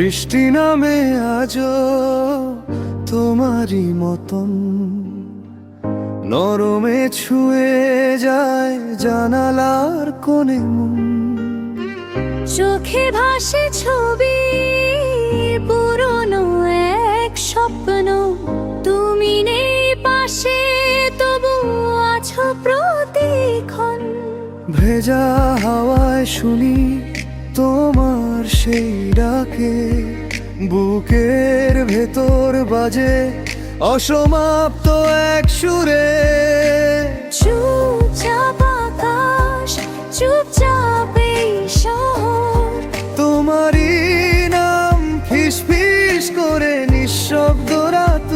বৃষ্টি নামে আজও তোমারই মতন। নরমে ছুঁয়ে যায় জানালার কোণে মন। চোখে ভাসে ছবি পুরনো এক স্বপ্ন। তুমি নেই পাশে তবু আছো প্রতিক্ষণ। ভেজা হাওয়ায় শুনি তোমার সেই ডাকে বুকের ভেতর বাজে অসমাপ্ত এক সুরে। চুপচাপ আকাশ চুপচাপ তোমারই নাম ফিস ফিস করে নিঃশব্দ রাত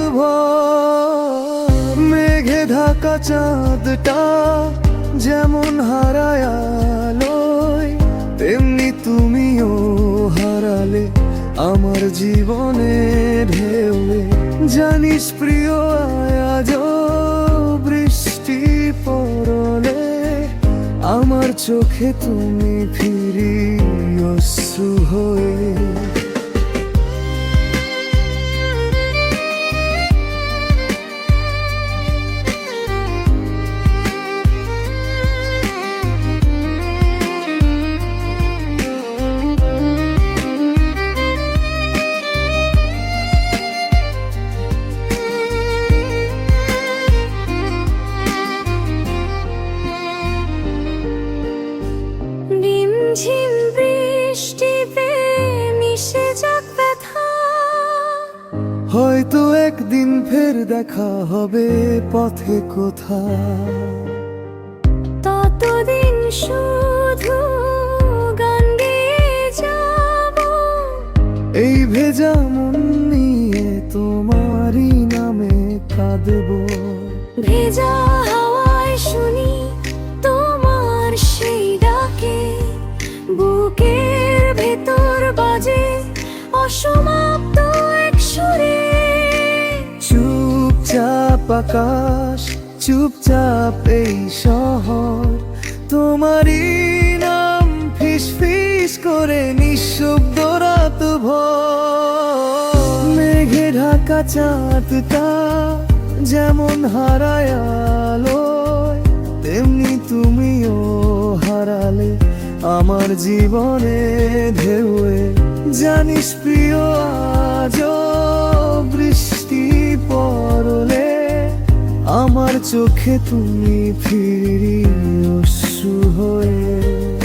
মেঘে ঢাকা চাঁদটা যেমন হারায় আমার জীবনে ঢেউয়ে জানিস প্রিয় আজ বৃষ্টি পরলে আমার চোখে তুমি ফিরি অশ্রু হয়ে হয়তো একদিন ফের দেখা হবে পথে কোথা ততদিন শুধু গান যাব। এই ভেজা মন নিয়ে তোমারই নামে কাঁদবো। ভেজা হাওয়ায় শুনি তোমার সেই ডাকে বুকের ভেতর বাজে অসমাপ্ত আকাশ চুপচাপ এই শহর। তোমারই নাম ফিস ফিস করে নিঃশব্দ রাত মেঘে ঢাকা চাঁদটা যেমন হারায় তেমনি তুমিও হারালে আমার জীবনে ঢেউয়ে। জানিস প্রিয় আজ বৃষ্টি পরলে আমার চোখে তুমি ফিরি অশ্রু হয়ে।